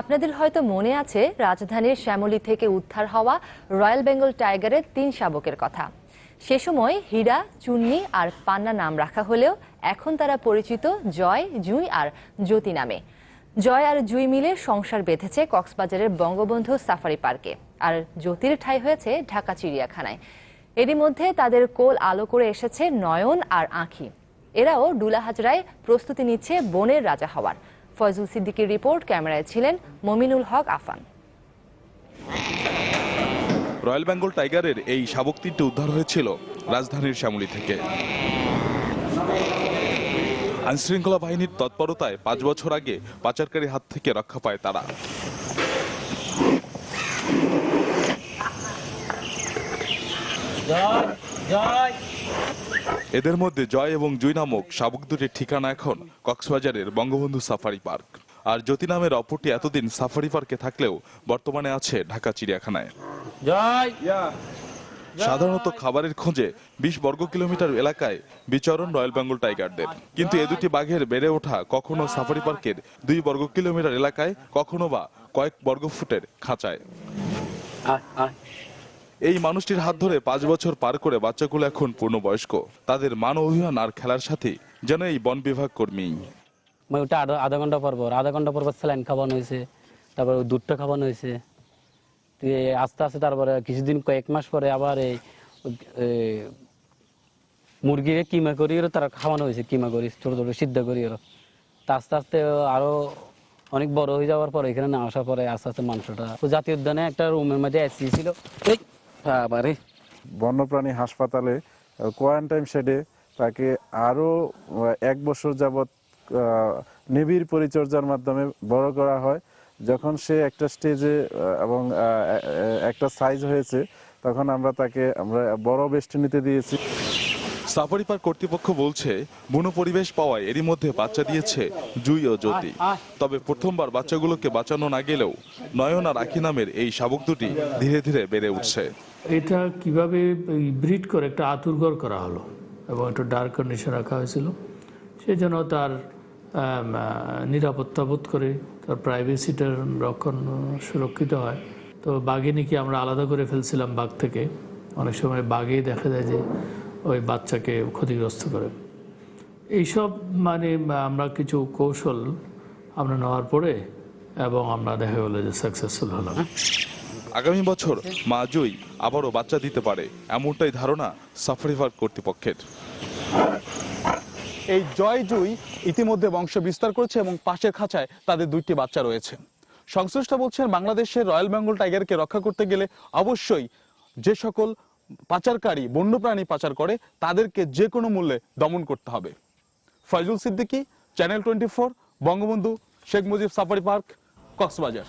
আপনাদের হয়তো মনে আছে, রাজধানীর শ্যামলী থেকে উদ্ধার হওয়া রয়্যাল বেঙ্গল টাইগারের তিন শাবকের কথা। সে সময় হীরা, চুন্নি আর পান্না নাম রাখা হলেও এখন তারা পরিচিত জয়, জুই আর জ্যোতি নামে। জয় আর জুই মিলে সংসার বেঁধেছে কক্সবাজারের বঙ্গবন্ধু সাফারি পার্কে। আর জ্যোতির ঠাঁই হয়েছে ঢাকা চিড়িয়াখানায়। এরই মধ্যে তাদের কোল আলো করে এসেছে নয়ন আর আঁখি। এরাও ডুলাহাজরায় প্রস্তুতি নিচ্ছে বনের রাজা হওয়ার। ফয়জুল সিদ্দিকীর রিপোর্ট ক্যামেরায় ছিলেন মমিনুল হক আফান। রয়্যাল বেঙ্গল টাইগারের এই শাবক তিনটি উদ্ধার হয়েছিল রাজধানীর শ্যামলী থেকে। আইনশৃঙ্খলা বাহিনীর তৎপরতায় পাঁচ বছর আগে পাচারকারী হাত থেকে রক্ষা পায় তারা। জয় জয়। এদের মধ্যে জয় এবং জুই নামক শাবক দুটির ঠিকানা এখন কক্সবাজারের বঙ্গবন্ধু সাফারি পার্ক। আর জ্যোতি নামের অপরটি এতদিন সাফারি পার্কে থাকলেও বর্তমানে আছে ঢাকা চিড়িয়াখানায়। জয়! সাধারণত খাবারের খোঁজে বিশ বর্গ কিলোমিটার এলাকায় বিচরণ রয়্যাল বেঙ্গল টাইগারদের। কিন্তু এ দুটি বাঘের বেড়ে ওঠা কখনো সাফারি পার্কের দুই বর্গ কিলোমিটার এলাকায় কখনো বা কয়েক বর্গ ফুটের খাঁচায়। এই মানুষটির হাত ধরে পাঁচ বছর পার করে বাচ্চাগুলো এখন পূর্ণবয়স্ক। তাদের মান অভিমান আর খেলার সাথে যেন এই বন বিভাগ কর্মী। মানে ওটা আধা ঘণ্টা পর পর, আধা ঘণ্টা পর পর স্যালাইন খাওয়ানো হয়েছে, তারপরে দুধটা খাওয়ানো হয়েছে। আস্তে আস্তে তারপরে কিছুদিন কয়েক মাস পরে আবার এই মুরগিরে কিমা করি তারা খাওয়ানো হয়েছে, কিমা করি ছোট ছোট সিদ্ধ করি ওরা আস্তে আস্তে আরও অনেক বড় হয়ে যাওয়ার পরে এখানে না আসার পরে আস্তে আস্তে মাংসটা জাতীয় উদ্যানে একটা রুমের মধ্যে এসি ছিল। বাবারে বন্যপ্রাণী হাসপাতালে কোয়ারেন্টাইন শেডে তাকে আরও এক বছর যাবৎ নিবিড় পরিচর্যার মাধ্যমে বড় করা হয়। যখন সে একটা স্টেজে এবং একটা সাইজ হয়েছে, তখন আমরা তাকে, আমরা বড় বেষ্টনীতে দিয়েছি। সাফারি পার্ক কর্তৃপক্ষ বলছে বন পরিবেশ পাওয়ায় এরই মধ্যে বাচ্চা দিয়েছে জুই ও জ্যোতি। তবে প্রথমবার বাচ্চাগুলোকে বাঁচানো না গেলেও নয়ন আর আখি নামের এই শাবক দুটি ধীরে ধীরে বেড়ে উঠছে। এটা কীভাবে ব্রিড করে একটা আতুরঘর করা হলো এবং একটা ডার্ক কন্ডিশন রাখা হয়েছিল। সেই জন্য তার নিরাপত্তা বোধ করে তার প্রাইভেসিটার রক্ষণ সুরক্ষিত হয়। তো বাঘে বাঘিনীকে আমরা আলাদা করে ফেলছিলাম বাঘ থেকে। অনেক সময় বাঘেই দেখা যায় যে ওই বাচ্চাকে ক্ষতিগ্রস্ত করে। এইসব মানে আমরা কিছু কৌশল আমরা নেওয়ার পরে এবং আমরা দেখা গেলো যে সাকসেসফুল হলাম। আগামী বছর মা জুই আবারও বাচ্চা দিতে পারে এমনটাই ধারণা সাফারি পার্ক কর্তৃপক্ষের। এই জয় জুই ইতিমধ্যে বংশ বিস্তার করেছে এবং পাশের খাঁচায় তাদের দুইটি বাচ্চা রয়েছে। সংশ্লিষ্ট বলছেন বাংলাদেশের রয়্যাল বেঙ্গল টাইগারকে রক্ষা করতে গেলে অবশ্যই যে সকল পাচারকারী বন্যপ্রাণী পাচার করে, তাদেরকে যে কোনো মূল্যে দমন করতে হবে। Faizul Siddiqui channel twenty four Bangabandhu Sheikh Mujib safari park, Cox's Bazar.